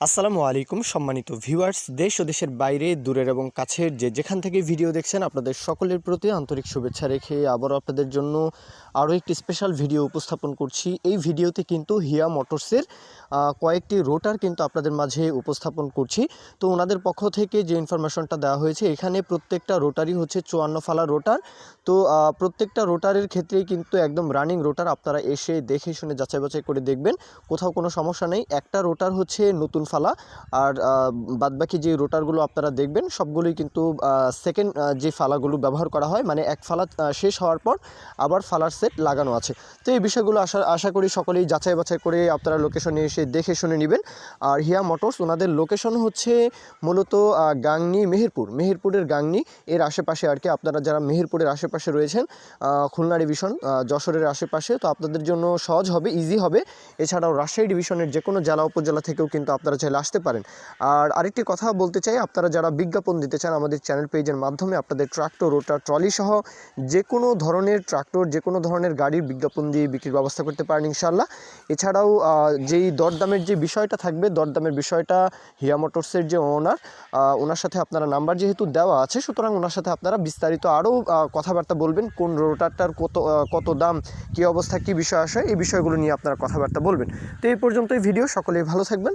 আসসালামু আলাইকুম, সম্মানিত ভিউয়ার্স, দেশ ও দেশের বাইরে, দূরের এবং কাছের যে যেখান থেকে ভিডিও দেখছেন, আপনাদের সকলের প্রতি আন্তরিক শুভেচ্ছা রেখে আবারও আপনাদের জন্য আরও একটি স্পেশাল ভিডিও উপস্থাপন করছি। এই ভিডিওতে কিন্তু হিয়া মোটরসের কয়েকটি রোটার কিন্তু আপনাদের মাঝে উপস্থাপন করছি। তো ওনাদের পক্ষ থেকে যে ইনফরমেশনটা দেওয়া হয়েছে, এখানে প্রত্যেকটা রোটারই হচ্ছে চুয়ান্ন ফালা রোটার তো প্রত্যেকটা রোটারের ক্ষেত্রেই কিন্তু একদম রানিং রোটার আপনারা এসে দেখে শুনে যাচাই বাছাই করে দেখবেন। কোথাও কোনো সমস্যা নেই। একটা রোটার হচ্ছে নতুন ফালা। আর বাদবাকি যে রোটারগুলো আপনারা দেখবেন, সবগুলোই কিন্তু সেকেন্ড যে ফালাগুলো ব্যবহার করা হয় মানে এক ফালা শেষ হওয়ার পর আবার ফালার সেট লাগানো আছে। তো এই বিষয়গুলো আশা আশা করি সকলেই যাচাই বাছাই করে আপনারা লোকেশনে এসে দেখে শুনে নেবেন। আর হিয়া মোটরস, ওনাদের লোকেশন হচ্ছে মূলত গাংনি, মেহেরপুর। মেহেরপুরের গাংনি, এর আশেপাশে আর কি আপনারা যারা মেহেরপুরের আশেপাশে রয়েছেন খুলনা ডিভিশন যশোরের আশেপাশে, তো আপনাদের জন্য সহজ হবে ইজি হবে। এছাড়াও রাজশাহী ডিভিশনের যে কোনো জেলা, উপজেলা থেকেও কিন্তু আপনারা চাইলে আসতে পারেন। আর আরেকটি কথা বলতে চাই, আপনারা যারা বিজ্ঞাপন দিতে চান আমাদের চ্যানেল পেজের মাধ্যমে, আপনাদের ট্রাক্টর, রোটার, ট্রলি সহ যে কোনো ধরনের ট্রাক্টর, যে কোনো ধরনের গাড়ির বিজ্ঞাপন দিয়ে বিক্রির ব্যবস্থা করতে পারেন ইনশাল্লাহ এছাড়াও যেই দরদামের যে বিষয়টা থাকবে, দরদামের বিষয়টা হিয়া মোটরসের যে ওনার ওনার সাথে আপনারা নাম্বার যেহেতু দেওয়া আছে, সুতরাং ওনার সাথে আপনারা বিস্তারিত আরও কথাবার্তা বলবেন, কোন রোটারটার কত কত দাম, কী অবস্থা, কী বিষয় আসে, এই বিষয়গুলো নিয়ে আপনারা কথাবার্তা বলবেন। তো এই পর্যন্তই ভিডিও, সকলেই ভালো থাকবেন।